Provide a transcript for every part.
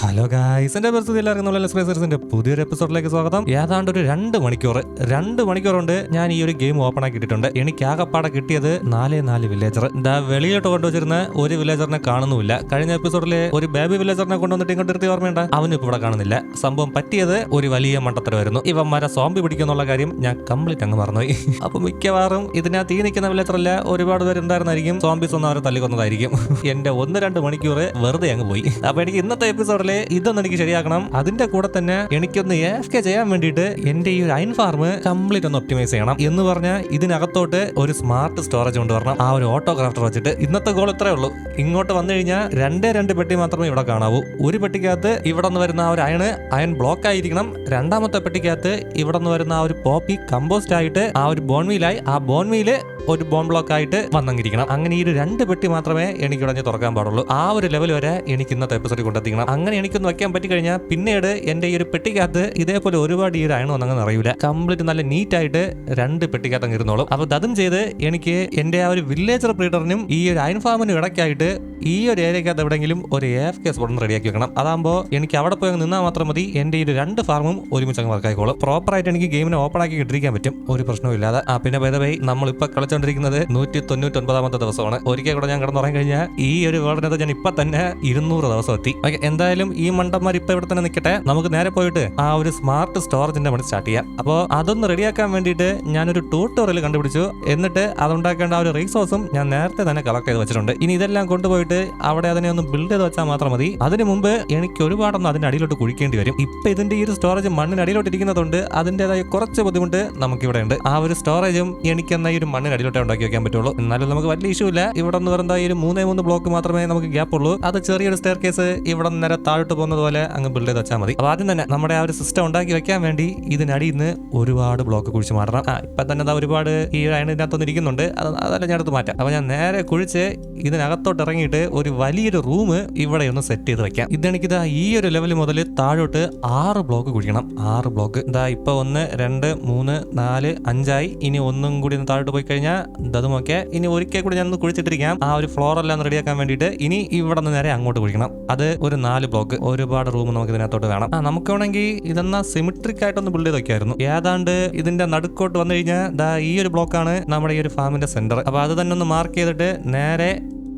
Hello guys എന്റെ പരിസ്ഥിതി എല്ലാവർക്കും എക്സ്പ്രസേഴ്സിന്റെ പുതിയൊരു എപ്പിസോഡിലേക്ക് സ്വാഗതം. ഏതാണ്ട് ഒരു രണ്ട് മണിക്കൂർ രണ്ട് മണിക്കൂർ ഞാൻ ഈ ഒരു ഗെയിം ഓപ്പൺ ആക്കി ഇട്ടിട്ടുണ്ട്. എനിക്ക് ആകപ്പാടെ കിട്ടിയത് നാലേ നാല് വില്ലേജർ ദാ വെളിയിലോട്ട് കൊണ്ടുവച്ചിരുന്ന ഒരു വില്ലേജറിനെ കാണുന്നുമില്ല. കഴിഞ്ഞ എപ്പിസോഡിൽ ഒരു ബേബി വില്ലേജറിനെ കൊണ്ടുവന്നിട്ട് ഇങ്ങോട്ട് നിർത്തി ഓർമ്മയുണ്ട്? അവനും ഇപ്പൊ ഇവിടെ കാണുന്നില്ല. സംഭവം പറ്റിയത് ഒരു വലിയ മണ്ടത്തരമായിരുന്നു. ഇവന്മാരെ സോംബി പിടിക്കുന്നുള്ള കാര്യം ഞാൻ കംപ്ലീറ്റ് അങ്ങ് മറന്നുപോയി. അപ്പൊ മിക്കവാറും ഇതിനാ തീ നിൽക്കുന്ന വില്ലേജറല്ല ഒരുപാട് പേര് ഉണ്ടായിരുന്നായിരിക്കും സോംബീസ് ഒന്നും അവരെ തല്ലിക്കൊന്നതായിരിക്കും. എന്റെ ഒന്ന് രണ്ട് മണിക്കൂർ വെറുതെ അങ്ങ് പോയി. അപ്പൊ എനിക്ക് ഇന്നത്തെ എപ്പിസോഡിൽ ഇതൊന്നും എനിക്ക് ശരിയാക്കണം. അതിന്റെ കൂടെ തന്നെ എനിക്കൊന്ന് എഫ് കെ ചെയ്യാൻ വേണ്ടിയിട്ട് എന്റെ ഈ ഒരു അയൺ ഫാർം കംപ്ലീറ്റ് ഒന്ന് ഒപ്റ്റിമൈസ് ചെയ്യണം എന്ന് പറഞ്ഞാൽ ഇതിനകത്തോട്ട് ഒരു സ്മാർട്ട് സ്റ്റോറേജ് കൊണ്ടുവരണം ആ ഒരു ഓട്ടോ ക്രാഫ്റ്റർ വെച്ചിട്ട് ഇന്നത്തെ ഗോൾ ഇത്രേ ഉള്ളൂ. ഇങ്ങോട്ട് വന്നു കഴിഞ്ഞാൽ രണ്ടേ രണ്ട് പെട്ടി മാത്രമേ ഇവിടെ കാണാവൂ. ഒരു പെട്ടിക്കകത്ത് ഇവിടെ നിന്ന് വരുന്ന ആ ഒരു അയണ് അയൺ ബ്ലോക്ക് ആയിരിക്കണം. രണ്ടാമത്തെ പെട്ടിക്കകത്ത് ഇവിടെ നിന്ന് വരുന്ന ആ ഒരു പോപ്പി കമ്പോസ്റ്റ് ആയിട്ട് ആ ഒരു ബോൺവീലായി ആ ബോൺവീൽ ഒരു ബോൺ ബ്ലോക്ക് ആയിട്ട് വന്നെങ്കിരിക്കണം അങ്ങനെ ഈ ഒരു രണ്ട് പെട്ടി മാത്രമേ എനിക്ക് ഉടനെ തുറക്കാൻ പാടുള്ളൂ. ആ ഒരു ലെവൽ വരെ എനിക്ക് ഇന്നത്തെ എപ്പിസോഡിൽ കൊണ്ടെത്തിക്കണം അങ്ങനെ എനിക്കൊന്ന് വെക്കാൻ പറ്റി കഴിഞ്ഞാൽ പിന്നീട് എന്റെ ഈ ഒരു പെട്ടിക്കകത്ത് ഇതേപോലെ ഒരുപാട് ഈ ഒരു അയണം ഒന്നങ്ങനെ അറിയില്ല കംപ്ലീറ്റ് നല്ല നീറ്റായിട്ട് രണ്ട് പെട്ടിക്കകത്ത് അങ്ങ് ഇരുന്നോളും. അപ്പോൾ അതും ചെയ്ത് എനിക്ക് എന്റെ ആ ഒരു വില്ലേജർ ബ്രീഡറിനും ഈ ഒരു അയൺ ഫാമിനും ഇടയ്ക്കായിട്ട് ഈ ഒരു ഏരിയക്കകത്ത് എവിടെയെങ്കിലും ഒരു എഫ് കെ സ്പോട്ട് റെഡിയാക്കി വെക്കണം. അതാകുമ്പോൾ എനിക്ക് അവിടെ പോയി അങ്ങ് നിന്നാൽ മാത്രം മതി. എന്റെ ഈ രണ്ട് ഫാമും ഒരുമിച്ച് അങ്ങ് വർക്കായിക്കോളും പ്രോപ്പർ ആയിട്ട് എനിക്ക് ഗെയിമിനെ ഓപ്പൺ ആക്കി ഇട്ടിരിക്കാൻ പറ്റും. ഒരു പ്രശ്നവും ഇല്ലാതെ. ആ പിന്നെ ബൈ നമ്മളിപ്പോൾ കളിച്ചുകൊണ്ടിരിക്കുന്നത് നൂറ്റി തൊണ്ണൂറ്റി ഒൻപതാമത്തെ ദിവസമാണ്. ഒരിക്കൽ കൂടെ ഞാൻ കിടന്നുറങ്ങി കഴിഞ്ഞാൽ ഈ ഒരു വേൾഡിനകത്ത് ഞാൻ ഇപ്പം തന്നെ ഇരുന്നൂറ് ദിവസം എത്തി. ഓക്കെ എന്തായാലും ഈ മണ്ടന്മാർ ഇപ്പൊ ഇവിടെ തന്നെ നിൽക്കട്ടെ. നമുക്ക് നേരെ പോയിട്ട് ആ ഒരു സ്മാർട്ട് സ്റ്റോറേജിന്റെ പണി സ്റ്റാർട്ട് ചെയ്യാം. അപ്പോൾ അതൊന്ന് റെഡിയാക്കാൻ വേണ്ടിയിട്ട് ഞാനൊരു ട്യൂട്ടോറിയൽ കണ്ടുപിടിച്ചു. എന്നിട്ട് അതുണ്ടാക്കേണ്ട ആ ഒരു റിസോഴ്സും ഞാൻ നേരത്തെ തന്നെ കളക്ട് ചെയ്ത് വെച്ചിട്ടുണ്ട്. ഇനി ഇതെല്ലാം കൊണ്ടുപോയിട്ട് അവിടെ അതിനെ ഒന്ന് ബിൽഡ് ചെയ്ത് വെച്ചാൽ മാത്രം മതി. അതിന് മുമ്പ് എനിക്ക് ഒരുപാടൊന്നും അതിന്റെ അടിയിലോട്ട് കുഴിക്കേണ്ടി വരും. ഇപ്പൊ ഇതിന്റെ ഈ ഒരു സ്റ്റോറേജ് മണ്ണിന് അടിയിലോട്ട് ഇരിക്കുന്നതുകൊണ്ട് അതിന്റെതായ കുറച്ച് ബുദ്ധിമുട്ട് നമുക്ക് ഇവിടെ ഉണ്ട്. ആ ഒരു സ്റ്റോറേജും എനിക്ക് എന്നാ ഈ ഒരു മണ്ണിന് അടിയിലോട്ട് ഉണ്ടാക്കി വെക്കാൻ പറ്റുള്ളൂ. എന്നാലും നമുക്ക് വലിയ ഇഷ്യൂ ഇല്ല. ഇവിടെ നിന്ന് പറയുന്ന ഈ ഒരു മൂന്നേ മൂന്ന് ബ്ലോക്ക് മാത്രമേ നമുക്ക് ഗ്യാപ്പ് ഉള്ളൂ. അത് ചെറിയൊരു സ്റ്റെയർ കേസ് ഇവിടെ നേരെ താഴോട്ട് പോകുന്നത് പോലെ അങ്ങ് ബിൽഡ് ചെയ്ത് വെച്ചാൽ മതി. അപ്പൊ ആദ്യം തന്നെ നമ്മുടെ ആ ഒരു സിസ്റ്റം ഉണ്ടാക്കി വെക്കാൻ വേണ്ടി ഇതിനടിയിൽ നിന്ന് ഒരുപാട് ബ്ലോക്ക് കുഴിച്ച് മാറണം. ആ ഇപ്പൊ തന്നെ ദാ ഒരുപാട് ഈ അയണ് ഇതിനകത്ത് ഇരിക്കുന്നുണ്ട് അതല്ല അതെല്ലാം ഞാൻ അടുത്ത് മാറ്റാം. അപ്പൊ ഞാൻ നേരെ കുഴിച്ച് ഇതിനകത്തോട്ട് ഇറങ്ങിയിട്ട് ഒരു വലിയൊരു റൂം ഇവിടെ ഒന്ന് സെറ്റ് ചെയ്ത് വെക്കാം. ഇതെനിക്കിതാ ഈ ഒരു ലെവൽ മുതൽ താഴോട്ട് ആറ് ബ്ലോക്ക് കുഴിക്കണം. ആറ് ബ്ലോക്ക് ഇതാ ഇപ്പൊ ഒന്ന് രണ്ട് മൂന്ന് നാല് അഞ്ചായി. ഇനി ഒന്നും കൂടി ഒന്ന് താഴോട്ട് പോയി കഴിഞ്ഞാൽ ഇതും ഒക്കെ ഇനി ഒരിക്കൽ കൂടി ഞാൻ ഒന്ന് കുഴിച്ചിട്ടിരിക്കാം. ആ ഒരു ഫ്ലോർ എല്ലാം റെഡിയാക്കാൻ വേണ്ടിയിട്ട് ഇനി ഇവിടെ നിന്ന് നേരെ അങ്ങോട്ട് കുഴിക്കണം. അത് ഒരു നാല് ബ്ലോക്ക് ഒരുപാട് റൂം നമുക്ക് ഇതിനകത്തോട്ട് വേണം. ആ നമുക്ക് വേണമെങ്കിൽ ഇതെന്നാ സിമിട്രിക് ആയിട്ടൊന്ന് ബിൽഡ് ചെയ്ത് വെക്കായിരുന്നു ഏതാണ്ട് ഇതിന്റെ നടുക്കോട്ട് വന്നു കഴിഞ്ഞാൽ ഈ ഒരു ബ്ലോക്കാണ് നമ്മുടെ ഈ ഒരു ഫാമിന്റെ സെന്റർ അപ്പൊ അത് തന്നെ ഒന്ന് മാർക്ക് ചെയ്തിട്ട് നേരെ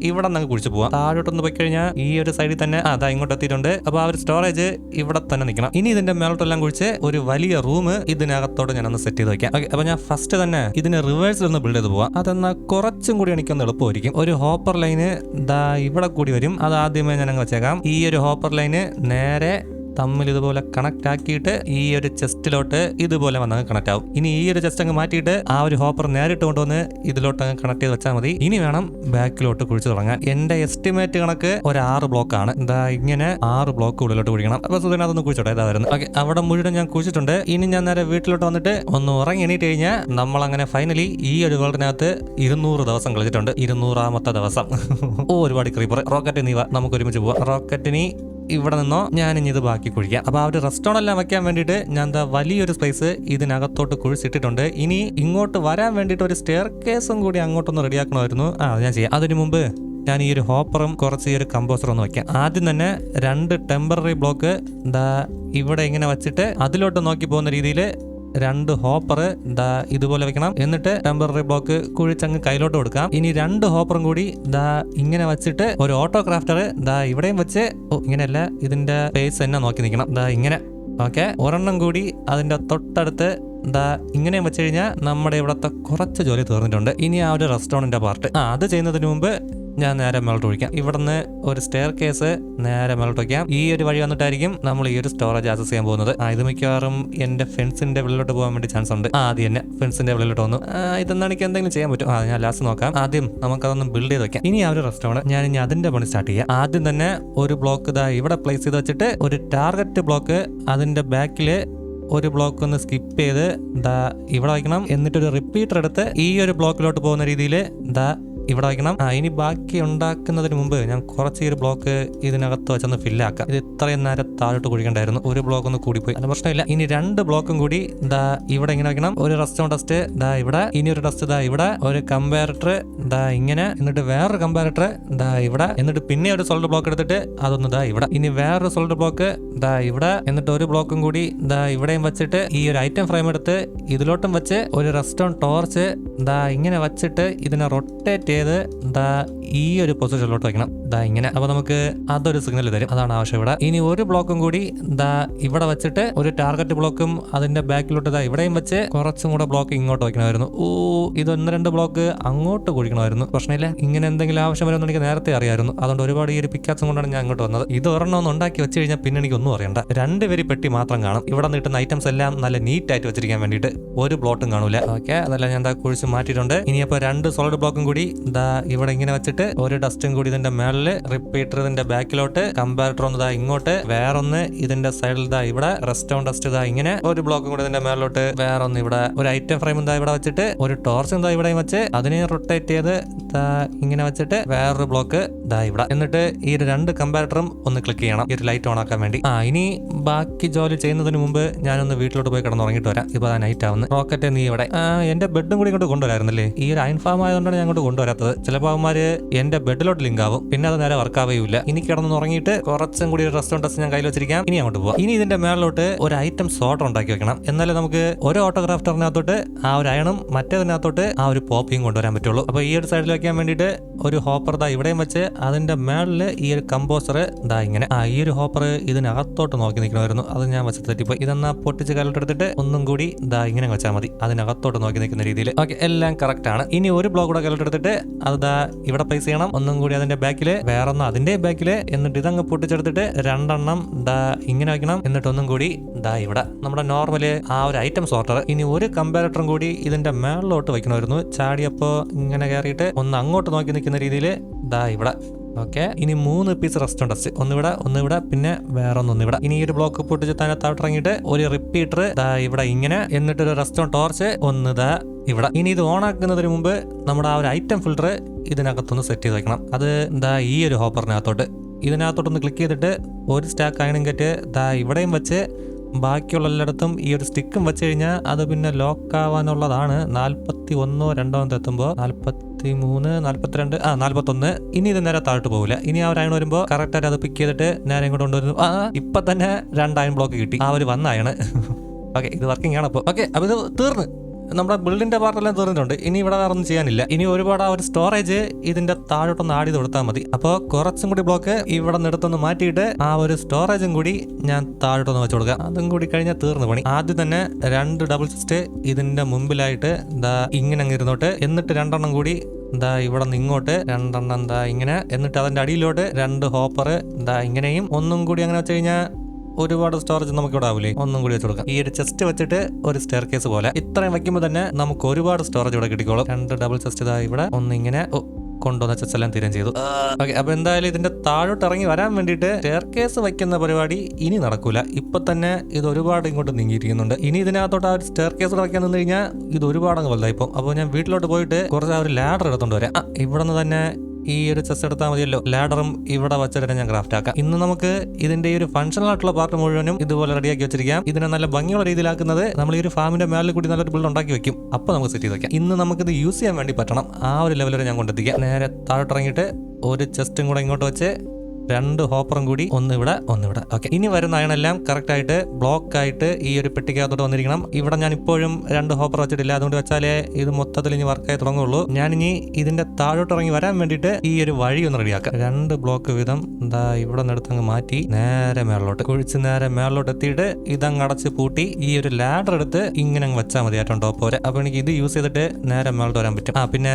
ഇവിടെ നിന്ന് കുഴിച്ച് പോവാം. താഴോട്ടൊന്ന് പോയി കഴിഞ്ഞാൽ ഈ ഒരു സൈഡിൽ തന്നെ അതാ ഇങ്ങോട്ട് എത്തിയിട്ടുണ്ട്. അപ്പൊ ആ ഒരു സ്റ്റോറേജ് ഇവിടെ തന്നെ നിൽക്കണം. ഇനി ഇതിന്റെ മേലോട്ടെല്ലാം കുഴിച്ച് ഒരു വലിയ റൂം ഇതിനകത്തോട് ഞാനൊന്ന് സെറ്റ് ചെയ്ത് വെക്കാം. അപ്പൊ ഞാൻ ഫസ്റ്റ് തന്നെ ഇതിന് റിവേഴ്സിൽ ഒന്ന് ബിൽഡ് ചെയ്ത് പോവാം. അതെന്നാൽ കുറച്ചും കൂടി എനിക്കൊന്ന് എളുപ്പമായിരിക്കും. ഒരു ഹോപ്പർ ലൈന് ദാ ഇവിടെ കൂടി വരും. അത് ആദ്യമേ ഞാൻ അങ്ങ് വെച്ചേക്കാം. ഈ ഒരു ഹോപ്പർ ലൈന് നേരെ തമ്മിൽ ഇതുപോലെ കണക്ട് ആക്കിയിട്ട് ഈ ഒരു ചെസ്റ്റിലോട്ട് ഇതുപോലെ വന്നങ്ങ് കണക്ട് ആവും. ഇനി ഈ ഒരു ചെസ്റ്റ് അങ്ങ് മാറ്റിയിട്ട് ആ ഒരു ഹോപ്പർ നേരിട്ട് കൊണ്ടുവന്ന് ഇതിലോട്ട് അങ്ങ് കണക്ട് ചെയ്ത് വെച്ചാൽ മതി. ഇനി വേണം ബാക്കിലോട്ട് കുഴിച്ചു തുടങ്ങാൻ. എന്റെ എസ്റ്റിമേറ്റ് കണക്ക് ഒരു ആറ് ബ്ലോക്ക് ആണ്. ഇതാ ഇങ്ങനെ ആറ് ബ്ലോക്ക് ഉള്ളിലോട്ട് കുഴിക്കണം. അപ്പൊ സുധന അതൊന്ന് കുഴിച്ചോട്ടെ. ഇതാ വരുന്നത് ഓക്കെ അവിടെ മുഴുവൻ ഞാൻ കുഴിച്ചിട്ടുണ്ട്. ഇനി ഞാൻ നേരെ വീട്ടിലോട്ട് വന്നിട്ട് ഒന്ന് ഉറങ്ങി എണീറ്റ് കഴിഞ്ഞാൽ നമ്മൾ അങ്ങനെ ഫൈനലി ഈ ഒരു വേൾഡിനകത്ത് ഇരുന്നൂറ് ദിവസം കളിച്ചിട്ടുണ്ട്. ഇരുന്നൂറാമത്തെ ദിവസം. ഓ ഒരുപാട് ക്രീപ്പർ റോക്കറ്റ് നീവ നമുക്ക് ഒരുമിച്ച് പോവാം. റോക്കറ്റിനി ഇവിടെ നിന്നോ ഞാൻ ഇനി ഇത് ബാക്കി കുഴിക്കാം. അപ്പൊ ആ ഒരു റെസ്റ്റോറന്റ് എല്ലാം വെക്കാൻ വേണ്ടിയിട്ട് ഞാൻ എന്താ വലിയൊരു സ്പേസ് ഇതിനകത്തോട്ട് കുഴിച്ചിട്ടിട്ടുണ്ട്. ഇനി ഇങ്ങോട്ട് വരാൻ വേണ്ടിയിട്ട് ഒരു സ്റ്റെയർ കേസും കൂടി അങ്ങോട്ടൊന്ന് റെഡിയാക്കണമായിരുന്നു. ആ ഞാൻ ചെയ്യാം. അതിനു മുമ്പ് ഞാൻ ഈ ഒരു ഹോപ്പറും കുറച്ച് ഈ ഒരു കമ്പോസറും ഒന്ന് വെക്കാം. ആദ്യം തന്നെ രണ്ട് ടെമ്പററി ബ്ലോക്ക് എന്താ ഇവിടെ ഇങ്ങനെ വെച്ചിട്ട് അതിലോട്ട് നോക്കി പോകുന്ന രീതിയിൽ രണ്ട് ഹോപ്പർ ദാ ഇതുപോലെ വെക്കണം. എന്നിട്ട് ടെമ്പററി ബ്ലോക്ക് കുഴിച്ചങ്ങ് കയ്യിലോട്ട് കൊടുക്കാം. ഇനി രണ്ട് ഹോപ്പറും കൂടി ദാ ഇങ്ങനെ വെച്ചിട്ട് ഒരു ഓട്ടോ ക്രാഫ്റ്റർ ദാ ഇവിടെയും വെച്ച് ഓ ഇങ്ങനെയല്ല ഇതിന്റെ പേസ് തന്നെ നോക്കി നിൽക്കണം. ദാ ഇങ്ങനെ. ഓക്കെ. ഒരെണ്ണം കൂടി അതിന്റെ തൊട്ടടുത്ത് ദാ ഇങ്ങനെ വെച്ച് കഴിഞ്ഞാൽ നമ്മുടെ ഇവിടുത്തെ കുറച്ച് ജോലി തീർന്നിട്ടുണ്ട്. ഇനി ആ ഒരു റെസ്റ്റോറന്റിന്റെ പാർട്ട് ആ അത് ചെയ്യുന്നതിന് മുമ്പ് ഞാൻ നേരെ മേലോട്ട് ഒഴിക്കാം. ഇവിടുന്ന് ഒരു സ്റ്റെയർ കേസ് നേരെ മേലോട്ട് വയ്ക്കാം ഈ ഒരു വഴി വന്നിട്ടായിരിക്കും നമ്മൾ ഈ ഒരു സ്റ്റോറേജ് ആക്സസ് ചെയ്യാൻ പോകുന്നത്. ഇത് മിക്കവാറും എന്റെ ഫെൻസിന്റെ വെള്ളിലോട്ട് പോകാൻ വേണ്ടി ചാൻസ് ഉണ്ട്. ആ ആദ്യം തന്നെ ഫെൻസിന്റെ വെള്ളിലോട്ട് വന്നു. ഇതെന്നാണ് എനിക്ക് എന്തെങ്കിലും ചെയ്യാൻ പറ്റും? ആ ഞാൻ ലാസ്റ്റ് നോക്കാം. ആദ്യം നമുക്കതൊന്ന് ബിൽഡ് ചെയ്ത് വെക്കാം. ഇനി ആ ഒരു റെസ്റ്റോറന്റ് ഞാൻ ഇനി അതിന്റെ പണി സ്റ്റാർട്ട് ചെയ്യാം. ആദ്യം തന്നെ ഒരു ബ്ലോക്ക് ഇതാ ഇവിടെ പ്ലേസ് ചെയ്ത് വെച്ചിട്ട് ഒരു ടാർഗറ്റ് ബ്ലോക്ക് അതിന്റെ ബാക്കിൽ ഒരു ബ്ലോക്ക് ഒന്ന് സ്കിപ്പ് ചെയ്ത് ദാ ഇവിടെ വയ്ക്കണം. എന്നിട്ടൊരു റിപ്പീറ്റർ എടുത്ത് ഈ ഒരു ബ്ലോക്കിലോട്ട് പോകുന്ന രീതിയിൽ ദാ ഇവിടെ വയ്ക്കണം. ഇനി ബാക്കി ഉണ്ടാക്കുന്നതിന് മുമ്പ് ഞാൻ കുറച്ച് ഒരു ബ്ലോക്ക് ഇതിനകത്ത് വെച്ചൊന്ന് ഫില്ലാക്കാം ഇത് ഇത്രയും നേരം താഴോട്ട് കുഴിക്കണ്ടായിരുന്നു. ഒരു ബ്ലോക്ക് ഒന്ന് കൂടിപ്പോയി. അത് പ്രശ്നമില്ല. ഇനി രണ്ട് ബ്ലോക്കും കൂടി ദാ ഇവിടെ ഇങ്ങനെ വെക്കണം ഒരു റസ്റ്റോ ടെസ്റ്റ് ദാ ഇവിടെ ഇനി ഒരു ടെസ്റ്റ് ദാ ഇവിടെ ഒരു കമ്പാരറ്റർ ദാ ഇങ്ങനെ എന്നിട്ട് വേറൊരു കമ്പാരറ്റർ ദാ ഇവിടെ എന്നിട്ട് പിന്നെ ഒരു സോൾഡ് ബ്ലോക്ക് എടുത്തിട്ട് അതൊന്ന് ദാ ഇവിടെ. ഇനി വേറൊരു സോൾഡ് ബ്ലോക്ക് ദാ ഇവിടെ എന്നിട്ട് ഒരു ബ്ലോക്കും കൂടി ദാ ഇവിടെയും വെച്ചിട്ട് ഈ ഒരു ഐറ്റം ഫ്രെയിം എടുത്ത് ഇതിലോട്ടും വെച്ച് ഒരു റെസ്റ്റോൺ ടോർച്ച് ദാ ഇങ്ങനെ വെച്ചിട്ട് ഇതിനെ റൊട്ടേറ്റ് ചെയ്ത് ദാ ഈ ഒരു പൊസിഷനിലോട്ട് വെക്കണം. ദാ ഇങ്ങനെ. അപ്പൊ നമുക്ക് അതൊരു സിഗ്നൽ തരും. അതാണ് ആവശ്യം ഇവിടെ. ഇനി ഒരു ബ്ലോക്കും കൂടി ദാ ഇവിടെ വെച്ചിട്ട് ഒരു ടാർഗറ്റ് ബ്ലോക്കും അതിന്റെ ബാക്കിലോട്ട് ദാ ഇവിടെയും വെച്ച് കുറച്ചും കൂടെ ബ്ലോക്ക് ഇങ്ങോട്ട് വെക്കണമായിരുന്നു ഓ ഇത് ഒന്ന് രണ്ട് ബ്ലോക്ക് അങ്ങോട്ട് കുഴിക്കണമായിരുന്നു. പ്രശ്നമില്ല. ഇങ്ങനെ എന്തെങ്കിലും ആവശ്യം വരുമെന്ന് എനിക്ക് നേരത്തെ അറിയായിരുന്നു. അതുകൊണ്ട് ഒരുപാട് ഈ ഒരു പിക്കാസും കൊണ്ടാണ് ഞാൻ അങ്ങോട്ട് വന്നത്. ഇത് ഒരെണ്ണം ഒന്ന് ഉണ്ടാക്കി വെച്ച് കഴിഞ്ഞാൽ പിന്നെ എനിക്ക് ഒന്നും അറിയണ്ട. രണ്ട് വരി പെട്ടി മാത്രം കാണും. ഇവിടെ കിട്ടുന്ന ഐറ്റംസ് എല്ലാം നല്ല നീറ്റ് ആയിട്ട് വെച്ചിരിക്കാൻ വേണ്ടിയിട്ട് ഒരു ബ്ലോട്ടും കാണൂല. ഓക്കെ. അതെല്ലാം ഞാൻ ദാ കുഴിച്ച് മാറ്റിയിട്ടുണ്ട്. ഇനിയപ്പോ രണ്ട് സോളിഡ് ബ്ലോക്കും കൂടി ദാ ഇവിടെ ഇങ്ങനെ വെച്ചിട്ട് ഒരു ഡസ്റ്റും കൂടി ഇതിന്റെ മേളിൽ റിപ്പീറ്റർ ഇതിന്റെ ബാക്കിലോട്ട് കമ്പാരറ്റർ ഒന്ന് ഇതാ ഇങ്ങോട്ട് വേറൊന്ന് ഇതിന്റെ സൈഡിൽ ഇതാ ഇവിടെ റെസ്റ്റോൺ ഡസ്റ്റ് ഇതാ ഇങ്ങനെ ഒരു ബ്ലോക്കും കൂടി ഇതിന്റെ മേളിലോട്ട് വേറൊന്ന് ഇവിടെ ഒരു ഐറ്റം ഫ്രെയിം എന്താ ഇവിടെ വെച്ചിട്ട് ഒരു ടോർച്ച് എന്താ ഇവിടെയും വെച്ച് അതിനെ റൊട്ടേറ്റ് ചെയ്ത് ഇങ്ങനെ വെച്ചിട്ട് വേറൊരു ബ്ലോക്ക് ഇതാ ഇവിടെ. എന്നിട്ട് ഈ രണ്ട് കമ്പാരിറ്ററും ഒന്ന് ക്ലിക്ക് ചെയ്യണം. ഈ ഒരു ലൈറ്റ് ഓൺ ആക്കാൻ വേണ്ടി. ആ ഇനി ബാക്കി ജോലി ചെയ്യുന്നതിന് മുമ്പ് ഞാനൊന്ന് വീട്ടിലോട്ട് പോയി കിടന്ന് ഉറങ്ങിട്ട് വരാം. ഇപ്പൊ നൈറ്റ് ആവുന്നു. റോക്കറ്റ് നീ ഇവിടെ. ആ, എന്റെ ബെഡും കൂടി ഇങ്ങോട്ട് കൊണ്ടുവരായിരുന്നല്ലേ? ഈ ഒരു അയൺ ഫാം ഞാൻ ഇങ്ങോട്ട് കൊണ്ടുവരാത്തത്. ചിലപ്പോൾ അവന്മാര് എന്റെ ബെഡിലോട്ട് ലിങ്ക് ആവും. പിന്നെ അത് നേരെ വർക്ക് ആവുകയില്ല ഇനി കിടന്ന് ഉറങ്ങിയിട്ട് കുറച്ചും കൂടി റെസ്റ്റോറന്റ് ടെസ്റ്റ് ഞാൻ കയ്യിൽ വെച്ചിരിക്കാം. ഇനി അങ്ങോട്ട് പോവാം. ഇനി ഇതിന്റെ മേളിലോട്ട് ഒരു ഐറ്റം സോർട്ടർ ഉണ്ടാക്കി വെക്കണം. എന്നാലേ നമുക്ക് ഒരു ഓട്ടോഗ്രാഫ്റ്ററിനകത്തോട്ട് ആ ഒരു അയണും മറ്റേതിനകത്തോട്ട് ആ ഒരു പോപ്പിയും കൊണ്ടുവരാൻ പറ്റുള്ളൂ. അപ്പോൾ ഈ ഒരു സൈഡിൽ വെക്കാൻ വേണ്ടിയിട്ട് ഒരു ഹോപ്പർ ദാ ഇവിടെയും വെച്ച് അതിന്റെ മേളിൽ ഈ ഒരു കമ്പോസർ ദാ ഇങ്ങനെ. ആ ഈ ഒരു ഹോപ്പർ ഇതിനകത്തോട്ട് നോക്കി നിൽക്കണമായിരുന്നു. അത് ഞാൻ വെച്ച് തെറ്റിപ്പോ ഇതെന്നാ പൊട്ടിച്ച് കാലിട്ടെടുത്തിട്ട് ഒന്നും കൂടി ദാ ഇങ്ങനെ വെച്ചാൽ മതി. അതിനകത്തോട്ട് നോക്കി നിൽക്കുന്ന രീതിയിൽ ഓക്കെ എല്ലാം കറക്റ്റ് ആണ്. ഇനി ഒരു ബ്ലോക്ക് കൂടെ കാലിട്ടെടുത്തിട്ട് അത് ദാ ഇവിടെ പ്ലേസ് ചെയ്യണം. ഒന്നും കൂടി അതിന്റെ ബാക്കിൽ വേറൊന്നും അതിന്റെ ബാക്കിൽ എന്നിട്ട് ഇതങ്ങ് പൊട്ടിച്ചെടുത്തിട്ട് രണ്ടെണ്ണം ദാ ഇങ്ങനെ വെക്കണം. എന്നിട്ട് ഒന്നും കൂടി ദാ ഇവിടെ. നമ്മുടെ നോർമൽ ആ ഒരു ഐറ്റം സോർട്ടർ ഇനി ഒരു കമ്പാരറ്ററും കൂടി ഇതിന്റെ മേളിലോട്ട് വെക്കണമായിരുന്നു. ചാടിയപ്പോ ഇങ്ങനെ കയറിയിട്ട് ഒന്ന് അങ്ങോട്ട് നോക്കി നിൽക്കുന്ന രീതിയിൽ ദാ ഇവിടെ. ഓക്കെ ഇനി മൂന്ന് പീസ് റെസ്റ്റോൺ ടെസ്റ്റ് ഒന്നിവിടെ ഒന്നിവിടെ പിന്നെ വേറെ ഒന്നിവിടെ ഇനി ഈ ഒരു ബ്ലോക്ക് പൊട്ടിച്ച് തന്നെ താഴ്ത്തിറങ്ങിയിട്ട് ഒരു റിപ്പീറ്റർ ഇവിടെ ഇങ്ങനെ എന്നിട്ടൊരു റെസ്റ്റോറന്റ് ടോർച്ച് ഒന്ന് ദാ ഇവിടെ. ഇനി ഇത് ഓണാക്കുന്നതിന് മുമ്പ് നമ്മുടെ ആ ഒരു ഐറ്റം ഫിൽറ്റർ ഇതിനകത്തൊന്ന് സെറ്റ് ചെയ്ത് വെക്കണം. അത് എന്താ ഈ ഒരു ഹോപ്പറിനകത്തോട്ട്. ഇതിനകത്തോട്ടൊന്ന് ക്ലിക്ക് ചെയ്തിട്ട് ഒരു സ്റ്റാക്ക് അയണിങ് കെറ്റ് ദാ ഇവിടെയും വെച്ച് ബാക്കിയുള്ള എല്ലായിടത്തും ഈ ഒരു സ്റ്റിക്കും വെച്ച് കഴിഞ്ഞാൽ അത് പിന്നെ ലോക്ക് ആവാനുള്ളതാണ്. നാൽപ്പത്തി ഒന്നോ രണ്ടോ എത്തുമ്പോൾ നാൽപ്പത്തി മൂന്ന് നാൽപ്പത്തിരണ്ട് ആ നാൽപ്പത്തൊന്ന് ഇനി ഇത് നേരെ താഴോട്ട് പോകില്ല ഇനി ആ ഒരു അയൺ വരുമ്പോൾ കറക്റ്റായിട്ട് അത് പിക്ക് ചെയ്തിട്ട് നേരെ ഇങ്ങോട്ട് കൊണ്ടുവരുന്നു. ആ ഇപ്പം തന്നെ രണ്ട് അയൺ ബ്ലോക്ക് കിട്ടി. ആ ഒരു വന്ന അയണ് ഓക്കെ ഇത് വർക്കിംഗ് ആണ് അപ്പോൾ ഓക്കെ അപ്പോൾ ഇത് തീർന്ന്. നമ്മുടെ ബിൽഡിന്റെ പാർട്ടെല്ലാം തീർന്നിട്ടുണ്ട് ഇനി ഇവിടെ വേറെ ഒന്നും ചെയ്യാനില്ല. ഇനി ഒരുപാട് ആ ഒരു സ്റ്റോറേജ് ഇതിന്റെ താഴോട്ടൊന്ന് ആടി കൊടുത്താൽ മതി. അപ്പോൾ കുറച്ചും കൂടി ബ്ലോക്ക് ഇവിടെ നിന്നെടുത്തൊന്ന് മാറ്റിയിട്ട് ആ ഒരു സ്റ്റോറേജും കൂടി ഞാൻ താഴോട്ടൊന്ന് വെച്ച് കൊടുക്കാം. അതും കൂടി കഴിഞ്ഞാൽ തീർന്നു പണി. ആദ്യം തന്നെ രണ്ട് ഡബിൾ സിസ്റ്റ് ഇതിന്റെ മുമ്പിലായിട്ട് ദാ ഇങ്ങനെ അങ്ങ് ഇരുന്നോട്ട്. എന്നിട്ട് രണ്ടെണ്ണം കൂടി എന്താ ഇവിടെ നിന്ന് ഇങ്ങോട്ട് രണ്ടെണ്ണം എന്താ ഇങ്ങനെ. എന്നിട്ട് അതിന്റെ അടിയിലോട്ട് രണ്ട് ഹോപ്പർ എന്താ ഇങ്ങനെയും. ഒന്നും കൂടി അങ്ങനെ വെച്ച് കഴിഞ്ഞാൽ ഒരുപാട് സ്റ്റോറേജ് നമുക്ക് ഇവിടെ ആവില്ലേ ഒന്നും കൂടി വെച്ച് കൊടുക്കാം ഈ ഒരു ചെസ്റ്റ് വെച്ചിട്ട് ഒരു സ്റ്റെയർ കേസ് പോലെ. ഇത്രയും വെക്കുമ്പോൾ തന്നെ നമുക്ക് ഒരുപാട് സ്റ്റോറേജ് ഇവിടെ കിട്ടിക്കോളും. രണ്ട് ഡബിൾ ചെസ്റ്റ് ഇതാ ഇവിടെ. ഒന്ന് ഇങ്ങനെ ഓ, കൊണ്ടുവന്ന ചെസ്റ്റ് എല്ലാം തീരം ചെയ്തു. ഓക്കെ അപ്പൊ എന്തായാലും ഇതിന്റെ താഴോട്ട് ഇറങ്ങി വരാൻ വേണ്ടിയിട്ട് സ്റ്റെയർ കേസ് വയ്ക്കുന്ന പരിപാടി ഇനി നടക്കൂല. ഇപ്പൊ തന്നെ ഇത് ഒരുപാട് ഇങ്ങോട്ട് നീങ്ങിയിരിക്കുന്നുണ്ട്. ഇനി ഇതിനകത്തോട്ട് ആ ഒരു സ്റ്റെയർ കേസ് വയ്ക്കാൻ നിന്ന് കഴിഞ്ഞാൽ ഇത് ഒരുപാട് അങ്ങ് വലുതായി അപ്പൊ അപ്പോൾ ഞാൻ വീട്ടിലോട്ട് പോയിട്ട് കുറച്ച് ആ ഒരു ലാഡർ എടുത്തോണ്ട് വരാം. ഇവിടെ നിന്ന് തന്നെ ഈ ഒരു ചെസ് എടുത്താൽ മതിയല്ലോ. ലാഡറും ഇവിടെ വെച്ചിട്ട് ഞാൻ ക്രാഫ്റ്റ് ആക്കാം. ഇന്ന് നമുക്ക് ഇതിന്റെ ഒരു ഫംഗ്ഷണൽ ആയിട്ടുള്ള പാർട്ട് മുഴുവനും ഇതുപോലെ റെഡിയാക്കി വെച്ചിരിക്കാം. ഇതിനെ നല്ല ഭംഗിയുള്ള രീതിയിലാക്കുന്നത് നമ്മൾ ഈ ഒരു ഫാമിന്റെ മേളിൽ കൂടി നല്ലൊരു ബിൽഡ് ഉണ്ടാക്കി വെക്കും. അപ്പോൾ നമുക്ക് സെറ്റ് ചെയ്ത് വെക്കാം. ഇന്ന് നമുക്ക് ഇത് യൂസ് ചെയ്യാൻ വേണ്ടി പറ്റണം. ആ ഒരു വരെ ഞാൻ കൊണ്ടെത്തിക്കാം. നേരെ താഴോട്ടിറങ്ങിയിട്ട് ഒരു ചെസ്റ്റും കൂടെ ഇങ്ങോട്ട് വെച്ച് രണ്ട് ഹോപ്പറും കൂടി ഒന്ന് ഇവിടെ ഒന്ന് ഇവിടെ ഓക്കെ ഇനി വരുന്ന അയണെല്ലാം കറക്റ്റ് ആയിട്ട് ബ്ലോക്ക് ആയിട്ട് ഈ ഒരു പെട്ടിക്കകത്തോട്ട് വന്നിരിക്കണം. ഇവിടെ ഞാൻ ഇപ്പോഴും രണ്ട് ഹോപ്പർ വെച്ചിട്ടില്ല. അതുകൊണ്ട് വെച്ചാലേ ഇത് മൊത്തത്തിൽ ഇനി വർക്കായി തുടങ്ങുള്ളൂ. ഞാൻ ഇനി ഇതിന്റെ താഴോട്ട് ഇറങ്ങി വരാൻ വേണ്ടിയിട്ട് ഈ ഒരു വഴി ഒന്ന് റെഡിയാക്കാം രണ്ട് ബ്ലോക്ക് വീതം എന്താ ഇവിടെ നിന്ന് എടുത്തങ്ങ് മാറ്റി നേരെ മേളിലോട്ട്. കുഴിച്ച് നേരെ മേളിലോട്ട് എത്തിയിട്ട് ഇതങ്ങ് അടച്ച് പൂട്ടി ഈ ഒരു ലാഡർ എടുത്ത് ഇങ്ങനെ അങ്ങ് വെച്ചാൽ മതി ഏറ്റവും ടോപ്പ് വരെ അപ്പൊ എനിക്ക് ഇത് യൂസ് ചെയ്തിട്ട് നേരെ മേളിലോട്ട് വരാൻ പറ്റും. ആ പിന്നെ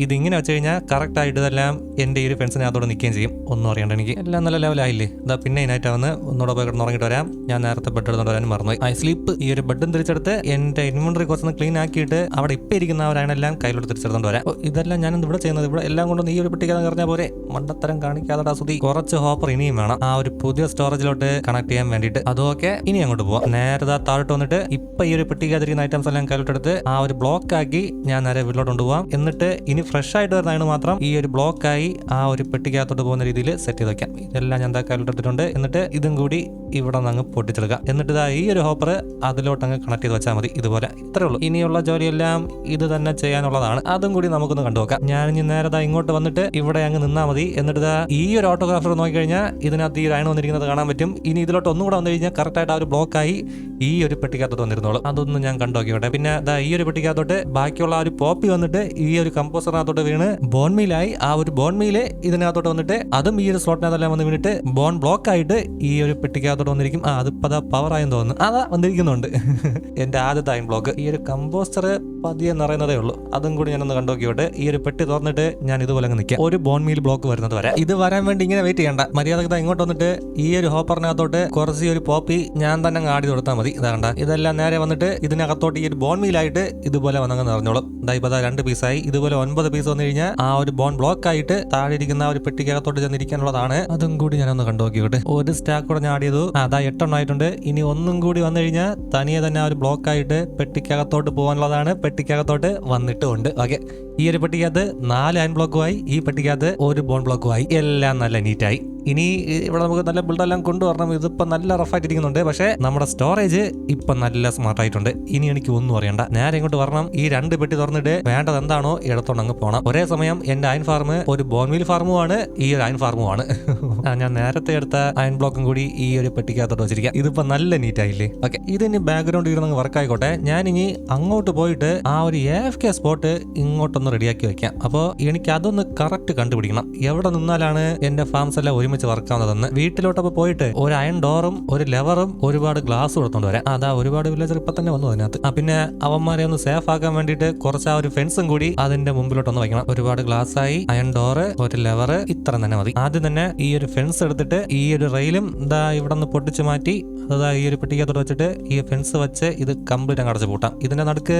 ഇതിങ്ങനെ വെച്ച് കഴിഞ്ഞാൽ കറക്റ്റ് ആയിട്ട് ഇതെല്ലാം എന്റെ ഈ ഒരു ഫ്രണ്ട്സിനെ അതോടെ നിൽക്കുകയും ചെയ്യും. ഒന്നും അറിയണ്ട എനിക്ക് എല്ലാം നല്ല ലെവലായില്ലേ ഇതാ പിന്നെ ഇതിനായിട്ട് വന്ന് ഒന്നുകൂടെ പോയി ഉറങ്ങിയിട്ട് വരാം. ഞാൻ നേരത്തെ ബെഡ് എടുത്തോണ്ട് വരാനും മറന്നുപോയി. ഐ സ്ലീപ്പ് ഈ ഒരു ബെഡും തിരിച്ചെടുത്ത് എന്റെ ഇൻവെന്ററി കുറച്ചൊന്ന് ക്ലീൻ ആക്കിയിട്ട് അവിടെ ഇപ്പം ഇരിക്കുന്നവരാണെല്ലാം കയ്യിലോട്ട് തിരിച്ചെടുത്തോണ്ട് വരാം. ഇതെല്ലാം ഞാൻ ഇവിടെ ചെയ്യുന്നത്? ഇവിടെ എല്ലാം കൊണ്ടും ഈ ഒരു പെട്ടിക്കാന്ന് പറഞ്ഞാൽ പോരെ. മണ്ടത്തരം കാണിക്കാതെ സുതി കുറച്ച് ഹോപ്പർ ഇനിയും വേണം. ആ ഒരു പുതിയ സ്റ്റോറേജിലോട്ട് കണക്ട് ചെയ്യാൻ വേണ്ടിയിട്ട്. അതൊക്കെ ഇനി അങ്ങോട്ട് പോവാം. നേരത്തെ താഴോട്ട് വന്നിട്ട് ഇപ്പം ഈ ഒരു പെട്ടിക്കാതിരിക്കുന്ന ഐറ്റംസ് എല്ലാം കയ്യിലോട്ടെടുത്ത് ആ ഒരു ബ്ലോക്ക് ആക്കി ഞാൻ നേരെ വീട്ടിലോട്ട് കൊണ്ടുപോകാം എന്നിട്ട് ഇനി ഫ്രഷ് ആയിട്ട് വരുന്നതിന് മാത്രം ഈ ഒരു ബ്ലോക്കായി ആ ഒരു പെട്ടിക്കകത്തോട്ട് പോകുന്ന രീതിയിൽ സെറ്റ് ചെയ്ത് വെക്കാം. ഇതെല്ലാം ഞാൻ എന്താ കയ്യിലെടുത്തിട്ടുണ്ട് എന്നിട്ട് ഇതും കൂടി ഇവിടെ നിന്ന് അങ്ങ് പൊട്ടിച്ചെടുക്കാം എന്നിട്ട് ഇതാ ഈ ഒരു ഹോപ്പർ അതിലോട്ട് അങ്ങ് കണക്ട് ചെയ്ത് വെച്ചാൽ മതി. ഇതുപോലെ ഇത്രേ ഉള്ളൂ. ഇനിയുള്ള ജോലിയെല്ലാം ഇത് തന്നെ ചെയ്യാനുള്ളതാണ്. അതും കൂടി നമുക്കൊന്ന് കണ്ടുവെക്കാം ഞാൻ ഇനി നേരെ ഇങ്ങോട്ട് വന്നിട്ട് ഇവിടെ അങ്ങ് നിന്നാൽ മതി. എന്നിട്ട് ഈ ഒരു ഓട്ടോഗ്രാഫർ നോക്കിക്കഴിഞ്ഞാൽ ഇതിനകത്ത് ഈ അയൺ വന്നിരിക്കുന്നത് കാണാൻ പറ്റും. ഇനി ഇതിലോട്ട് ഒന്നും കൂടെ വന്നു കഴിഞ്ഞാൽ കറക്റ്റായിട്ട് ആ ഒരു ബ്ലോക്കായി ഈ ഒരു പെട്ടിക്കകത്തോട്ട് വന്നിരുന്നോളൂ. അതൊന്നും ഞാൻ കണ്ടു നോക്കിയോട്ടെ പിന്നെ ഈ ഒരു പെട്ടിക്കകത്തോട്ട് ബാക്കിയുള്ള ആ ഒരു പോപ്പി വന്നിട്ട് ഈ ഒരു കമ്പോസറിനകത്തോട്ട് വീണ് ബോൺമീലായി ആ ഒരു ബോൺമീൽ ഇതിനകത്തോട്ട് വന്നിട്ട് അതും ഈ ഒരു സ്ലോട്ടിനകത്തെല്ലാം വന്ന് വീണിട്ട് ബോൺ ബ്ലോക്ക് ആയിട്ട് ഈ ഒരു പെട്ടിക്കകത്തോട്ട് വന്നിരിക്കും. ആ അതിപ്പോ അതാ പവർ ആയെന്ന് തോന്നുന്നു. അതാ വന്നിരിക്കുന്നുണ്ട്. എന്റെ ആദ്യത്തെ അയൺ ബ്ലോക്ക് ഈ ഒരു കമ്പോസ്റ്റർ പതിയെ നിറയുന്നതേ ഉള്ളൂ. അതും കൂടി ഞാനൊന്ന് കണ്ടോക്കിയോട്ട് ഈ ഒരു പെട്ടി തുറന്നിട്ട് ഞാൻ ഇതുപോലെ നിൽക്കാം. ഒരു ബോൺ മീൽ ബ്ലോക്ക് വരുന്നത് വരെ. ഇത് വരാൻ വേണ്ടി ഇങ്ങനെ വെയിറ്റ് ചെയ്യണ്ട. മര്യാദയ്ക്ക് ഇങ്ങോട്ട് വന്നിട്ട് ഈ ഒരു ഹോപ്പറിനകത്തോട്ട് കുറച്ച് ഒരു പോപ്പി ഞാൻ തന്നെ ആടി കൊടുത്താൽ മതി. ഇതാണ്ട ഇതെല്ലാം നേരെ വന്നിട്ട് ഇതിനകത്തോട്ട് ഈ ഒരു ബോൺ മീലായിട്ട് ഇതുപോലെ വന്നങ്ങ് നിറഞ്ഞോളും. ഇതാ ഇപ്പൊ ദാ രണ്ട് പീസായി ഇതുപോലെ ഒൻപത് പീസ് വന്നു കഴിഞ്ഞാൽ ആ ഒരു ബോൺ ബ്ലോക്ക് ആയിട്ട് താഴെ ഇരിക്കുന്ന ഒരു പെട്ടിക്കകത്തോട്ട് ചെന്നിരിക്കാനുള്ളതാണ്. അതും കൂടി ഞാനൊന്ന് കണ്ടു നോക്കിയോട്ടെ ഒരു സ്റ്റാക്ക് കൂടെ ഞാൻ ആഡ് ചെയ്തു. അതാ എട്ടെണ്ണം ആയിട്ടുണ്ട്. ഇനി ഒന്നും കൂടി വന്നു കഴിഞ്ഞാൽ തനിയെ തന്നെ ആ ഒരു ബ്ലോക്ക് ആയിട്ട് പെട്ടിക്കകത്തോട്ട് പോകാനുള്ളതാണ്. പെട്ടിക്കകത്തോട്ട് വന്നിട്ടുമുണ്ട് ഓക്കെ ഈ ഒരു പെട്ടിക്കകത്ത് നാല് അയൺ ബ്ലോക്കുമായി ഈ പെട്ടിക്കകത്ത് ഒരു ബോൺ ബ്ലോക്കുമായി എല്ലാം നല്ല നീറ്റായി ഇനി ഇവിടെ നമുക്ക് നല്ല ബിൽഡെല്ലാം കൊണ്ടുവരണം. ഇതിപ്പോ നല്ല റഫായിട്ടിരിക്കുന്നുണ്ട് പക്ഷേ നമ്മുടെ സ്റ്റോറേജ് ഇപ്പൊ നല്ല സ്മാർട്ട് ആയിട്ടുണ്ട്. ഇനി എനിക്ക് ഒന്നും അറിയണ്ട. ഞാൻ ഇങ്ങോട്ട് വരണം. ഈ രണ്ട് പെട്ടി തുറന്നിട്ട് വേണ്ടത് എന്താണോ ഇടത്തോണ്ട് അങ്ങ് പോകണം ഒരേ സമയം എന്റെ അയൺ ഫാർമ് ഒരു ബോൺമീൽ ഫാർമുമാണ് ഈ ഒരു അയൺ ഫാർമുമാണ്. ഞാൻ നേരത്തെ എടുത്ത അയൺ ബ്ലോക്കും കൂടി ഈ ഒരു പെട്ടിക്കകത്തോട്ട് വെച്ചിരിക്കാം. ഇതിപ്പോ നല്ല നീറ്റ് ആയില്ലേ ഓക്കെ ഇതിനി ബാക്ക്ഗ്രൗണ്ട് ഇരുന്ന് വർക്ക് ആയിക്കോട്ടെ ഞാൻ ഇനി അങ്ങോട്ട് പോയിട്ട് ആ ഒരു എഫ് കെ സ്പോട്ട് ഇങ്ങോട്ടൊന്ന് റെഡിയാക്കി വെക്കാം. അപ്പോൾ എനിക്ക് അതൊന്ന് കറക്റ്റ് കണ്ടുപിടിക്കണം. എവിടെ നിന്നാലാണ് എന്റെ ഫാംസ് എല്ലാം ഒരുമിച്ച് വർക്ക് ആവുന്നതെന്ന് വീട്ടിലോട്ടപ്പോൾ പോയിട്ട് ഒരു അയൺ ഡോറും ഒരു ലെവറും ഒരുപാട് ഗ്ലാസ് കൊടുത്തോണ്ട് വരാം. അതാ ഒരുപാട് വില്ലേജർ ഇപ്പൊ തന്നെ വന്നു അതിനകത്ത്. ആ പിന്നെ അവന്മാരെ ഒന്ന് സേഫ് ആക്കാൻ വേണ്ടിയിട്ട് കുറച്ച് ആ ഒരു ഫെൻസും കൂടി അതിന്റെ മുമ്പിലോട്ടൊന്ന് വയ്ക്കണം. ഒരുപാട് ഗ്ലാസ് ആയി അയൺ ഡോറ് ഒരു ലെവറ് ഇത്ര തന്നെ മതി. ആദ്യം തന്നെ ഈ ഒരു ഫെൻസ് എടുത്തിട്ട് ഈ ഒരു റെയിലും ഇതാ ഇവിടെ നിന്ന് പൊട്ടിച്ച് മാറ്റി അതാ ഈ ഒരു പെട്ടിക്കകത്തോട്ട് വെച്ചിട്ട് ഈ ഫെൻസ് വെച്ച് ഇത് കംപ്ലീറ്റ് അങ്ങ് അടച്ചു പൂട്ടാം. ഇതിന്റെ നടുക്ക്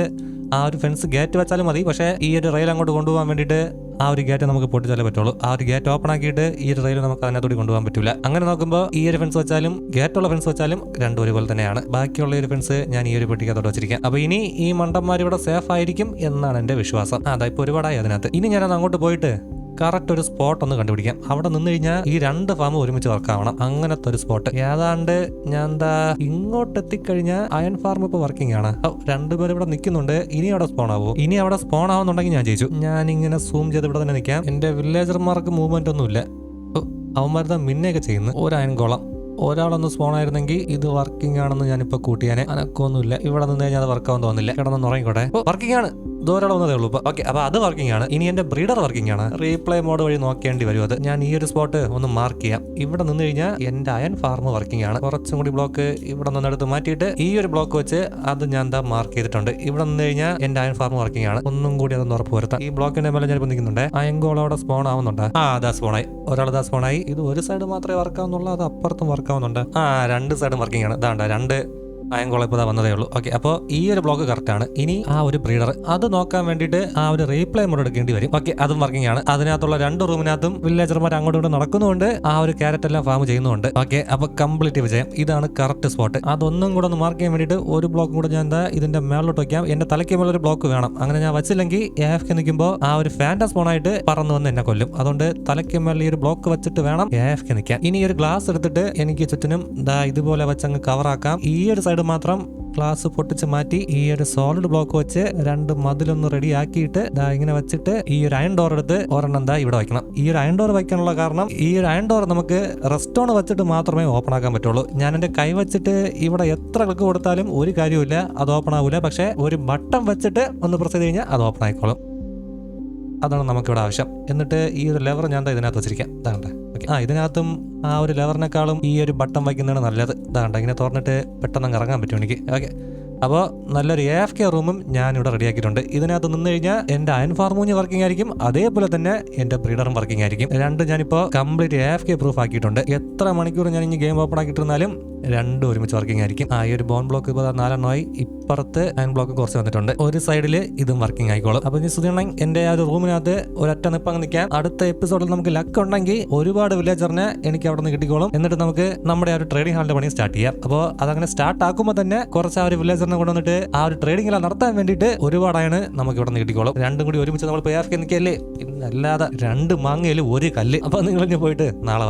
ആ ഒരു ഫെൻസ് ഗേറ്റ് വെച്ചാലും മതി. പക്ഷേ ഈ ഒരു റെയിൽ അങ്ങോട്ട് കൊണ്ടുപോകാൻ വേണ്ടിയിട്ട് ആ ഒരു ഗേറ്റ് നമുക്ക് പൊട്ടിച്ചാലേ പറ്റുള്ളൂ. ആ ഒരു ഗേറ്റ് ഓപ്പൺ ആക്കിയിട്ട് ഈ ഒരു റെയിൽ നമുക്ക് അതിനകത്തോട്ട് കൊണ്ടുപോകാൻ പറ്റില്ല അങ്ങനെ നോക്കുമ്പോൾ ഈ ഒരു ഫെൻസ് വെച്ചാലും ഗേറ്റുള്ള ഫെൻസ് വെച്ചാലും രണ്ടും ഒരുപോലെ തന്നെയാണ്. ബാക്കിയുള്ള ഒരു ഫെൻസ് ഞാൻ ഈ ഒരു പെട്ടിക്കകത്തോട്ട് വെച്ചിരിക്കാം. അപ്പോൾ ഇനി ഈ മണ്ടന്മാർ ഇവിടെ സേഫ് ആയിരിക്കും എന്നാണ് എന്റെ വിശ്വാസം. അതായത് ഒരുപാടായി അതിനകത്ത്. ഇനി ഞാനത് അങ്ങോട്ട് പോയിട്ട് കറക്റ്റ് ഒരു സ്പോട്ട് ഒന്ന് കണ്ടുപിടിക്കാം. അവിടെ നിന്ന് കഴിഞ്ഞാൽ ഈ രണ്ട് ഫാം ഒരുമിച്ച് വർക്ക് ആവണം അങ്ങനത്തെ ഒരു സ്പോട്ട്. ഏതാണ്ട് ഞാൻ എന്താ ഇങ്ങോട്ട് എത്തിക്കഴിഞ്ഞാൽ അയൺ ഫാം ഇപ്പൊ വർക്കിംഗ് ആണ്. രണ്ടുപേരും ഇവിടെ നിൽക്കുന്നുണ്ട്. ഇനി അവിടെ സ്പോൺ ആവോ? ഇനി അവിടെ സ്പോൺ ആവുന്നുണ്ടെങ്കിൽ ഞാൻ ജയിച്ചു. ഞാൻ ഇങ്ങനെ സൂം ചെയ്ത് ഇവിടെ തന്നെ നിൽക്കാം. എന്റെ വില്ലേജർമാർക്ക് മൂവ്മെന്റ് ഒന്നുമില്ല. അവന്മാരുതാ മിന്നയൊക്കെ ചെയ്യുന്നു. ഒരു അയൺ കോളം ഒരാളൊന്ന് സ്പോൺ ആയിരുന്നെങ്കിൽ ഇത് വർക്കിംഗ് ആണെന്ന് ഞാനിപ്പോ കൂട്ടിയാനെ. അനക്കൊന്നുമില്ല. ഇവിടെ നിന്ന് കഴിഞ്ഞാൽ അത് വർക്ക് ആവാൻ തോന്നില്ല നിന്ന് ഉറങ്ങിക്കോട്ടെ. വർക്കിംഗ് ആണ്. ദൂരം വന്നതേ ഉള്ളൂ. ഓക്കെ അപ്പൊ അത് വർക്കിംഗ് ആണ്. ഇനി എന്റെ ബ്രീഡർ വർക്കിംഗ് ആണ്. റീപ്ലേ മോഡ് വഴി നോക്കേണ്ടി വരും അത്. ഞാൻ ഈ ഒരു സ്പോട്ട് ഒന്ന് മാർക്ക് ചെയ്യാം. ഇവിടെ നിന്ന് കഴിഞ്ഞാൽ എന്റെ അയൺ ഫാർമ് വർക്കിംഗ് ആണ്. കുറച്ചും കൂടി ബ്ലോക്ക് ഇവിടെ നിന്ന് എടുത്ത് മാറ്റിയിട്ട് ഈ ഒരു ബ്ലോക്ക് വെച്ച് അത് ഞാൻ എന്താ മാർക്ക് ചെയ്തിട്ടുണ്ട്. ഇവിടെ നിന്ന് കഴിഞ്ഞാൽ എന്റെ അയൺ ഫാർമ് വർക്കിംഗ് ആണ്. ഒന്നും കൂടി അതൊന്ന് ഉറപ്പ് വരുത്താം. ഈ ബ്ലോക്കിന്റെ മേലെ ഞാൻ നിൽക്കുന്നുണ്ട്. അയങ്കോളോടെ സ്പോൺ ആവുന്നുണ്ട്. ആ അതാ സ്പോൺ ആയി. ഒരാൾ സ്പോൺ ആയി. ഇത് ഒരു സൈഡ് മാത്രമേ വർക്ക് ആവുന്നുള്ളൂ? അത് അപ്പുറത്തും വർക്ക് ആവുന്നുണ്ട്? ആ രണ്ട് സൈഡും വർക്കിംഗ് ആണ്. ഇതാണ്ട രണ്ട് അയൻകോളം ഇപ്പോൾ വന്നതേ ഉള്ളൂ. ഓക്കെ അപ്പോൾ ഈ ഒരു ബ്ലോക്ക് കറക്റ്റ് ആണ്. ഇനി ആ ഒരു ബ്രീഡർ അത് നോക്കാൻ വേണ്ടിയിട്ട് ആ ഒരു റീപ്ലേ മോഡ് എടുക്കേണ്ടി വരും. ഓക്കെ അതും വർക്കിംഗ് ആണ്. അതിനകത്തുള്ള രണ്ട് റൂമിനകത്തും വില്ലേജർമാർ അങ്ങോട്ടും ഇങ്ങോട്ടും നടക്കുന്നുണ്ട്. ആ ഒരു ക്യാരറ്റ് എല്ലാം ഫാം ചെയ്യുന്നുണ്ട്. ഓക്കെ അപ്പോൾ കംപ്ലീറ്റ് വിജയം. ഇതാണ് കറക്റ്റ് സ്പോട്ട് അതൊന്നും കൂടെ ഒന്ന് മാർക്ക് ചെയ്യാൻ വേണ്ടിയിട്ട് ഒരു ബ്ലോക്കും കൂടെ ഞാൻ എന്താ ഇതിന്റെ മേളിലോട്ട് വയ്ക്കാം എന്റെ തലയ്ക്ക് ഒരു ബ്ലോക്ക് വേണം. അങ്ങനെ ഞാൻ വെച്ചില്ലെങ്കിൽ എഫ് കെ നിൽക്കുമ്പോൾ ആ ഒരു ഫാന്റസ് ഫോണായിട്ട് പറന്നു വന്ന് എന്നെ കൊല്ലും. അതുകൊണ്ട് തലയ്ക്ക് മേളിൽ ഈ ഒരു ബ്ലോക്ക് വെച്ചിട്ട് വേണം എഫ് കെ നിൽക്കാൻ. ഇനി ഒരു ഗ്ലാസ് എടുത്തിട്ട് എനിക്ക് ചുറ്റിനും ഇതുപോലെ വെച്ചങ്ങ് കവറാക്കാം ഈ ഒരു സൈഡ് മാത്രം ഗ്ലാസ് പൊട്ടിച്ച് മാറ്റി ഈ ഒരു സോളിഡ് ബ്ലോക്ക് വെച്ച് രണ്ട് മതിലൊന്ന് റെഡി ആക്കിയിട്ട് ദാ ഇങ്ങനെ വെച്ചിട്ട് ഈ ഒരു അയൺ ഡോർ എടുത്ത് ഒരെണ്ണം ദാ ഇവിടെ വെക്കണം. ഈ ഒരു അയൺ ഡോർ വയ്ക്കാനുള്ള കാരണം ഈ ഒരു അയൺ ഡോർ നമുക്ക് റെസ്റ്റോൺ വെച്ചിട്ട് മാത്രമേ ഓപ്പൺ ആക്കാൻ പറ്റുള്ളൂ. ഞാൻ എന്റെ കൈ വെച്ചിട്ട് ഇവിടെ എത്ര ക്ലിക്ക് കൊടുത്താലും ഒരു കാര്യമില്ല അത് ഓപ്പൺ ആവില്ല പക്ഷേ ഒരു ബട്ടൺ വെച്ചിട്ട് ഒന്ന് പ്രസ് ചെയ്ത് കഴിഞ്ഞാൽ അത് ഓപ്പൺ ആയിക്കോളും. അതാണ് നമുക്കിവിടെ ആവശ്യം. എന്നിട്ട് ഈ ഒരു ലെവർ ഞാൻ ഇതിനകത്ത് വെച്ചിരിക്കാം. ഓക്കെ ആ ഇതിനകത്തും ആ ഒരു ലെവറിനേക്കാളും ഈ ഒരു ബട്ടൺ വയ്ക്കുന്നതാണ് നല്ലത്. ഇതാണ്ട് ഇങ്ങനെ തുറന്നിട്ട് പെട്ടെന്ന് ഇറങ്ങാൻ പറ്റും എനിക്ക്. ഓക്കെ. അപ്പോൾ നല്ലൊരു എ എഫ് കെ റൂമും ഞാൻ ഇവിടെ റെഡിയാക്കിയിട്ടുണ്ട്. ഇതിനകത്ത് നിന്ന് കഴിഞ്ഞാൽ എന്റെ അയൻ ഫാർമൂഞ്ഞ് വർക്കിംഗ് ആയിരിക്കും അതേപോലെ തന്നെ എന്റെ ബ്രീഡറും വർക്കിംഗ് ആയിരിക്കും. രണ്ടും ഞാനിപ്പോൾ complete A F K proof ആക്കിയിട്ടുണ്ട്. എത്ര മണിക്കൂർ ഞാൻ ഇനി ഗെയിം ഓപ്പൺ ആക്കിയിട്ടിരുന്നാലും രണ്ടും ഒരുമിച്ച് വർക്കിംഗ് ആയിരിക്കും. ആ ഈ ഒരു ബോൺ ബ്ലോക്ക് ഇപ്പോൾ നാലെണ്ണമായി. ഇപ്പുറത്ത് അയൺ ബ്ലോക്ക് കുറച്ച് വന്നിട്ടുണ്ട്. ഒരു സൈഡിൽ ഇതും വർക്കിംഗ് ആയിക്കോളും. അപ്പോൾ ഇനി സുധീണ്ണൻ എന്റെ ആ ഒരു റൂമിനകത്ത് ഒരൊറ്റ നിപ്പങ്ങ് നിൽക്കാം. അടുത്ത എപ്പിസോഡിൽ നമുക്ക് ലക്ക് ഉണ്ടെങ്കിൽ ഒരുപാട് വില്ലേജറിനെ എനിക്ക് അവിടെ നിന്ന് കിട്ടിക്കോളും. എന്നിട്ട് നമുക്ക് നമ്മുടെ ആ ഒരു ട്രേഡിംഗ് ഹാളിന്റെ പണി സ്റ്റാർട്ട് ചെയ്യാം. അപ്പോൾ അതങ്ങനെ സ്റ്റാർട്ട് ആക്കുമ്പോൾ തന്നെ കുറച്ച് ആ ഒരു വില്ലേജറിനെ കൊണ്ടുവന്നിട്ട് ആ ഒരു ട്രേഡിംഗ് എല്ലാം നടത്താൻ വേണ്ടിയിട്ട് ഒരുപാടാണ് നമുക്ക് ഇവിടെ നിന്ന് കിട്ടിക്കോളും. രണ്ടും കൂടി ഒരുമിച്ച് നമ്മൾ പേർക്ക് നിൽക്കല്ലേ? പിന്നെ അല്ലാതെ രണ്ട് മാങ്ങയിൽ ഒരു കല്ല്. അപ്പോൾ നിങ്ങൾ ഇനി പോയിട്ട് നാളെ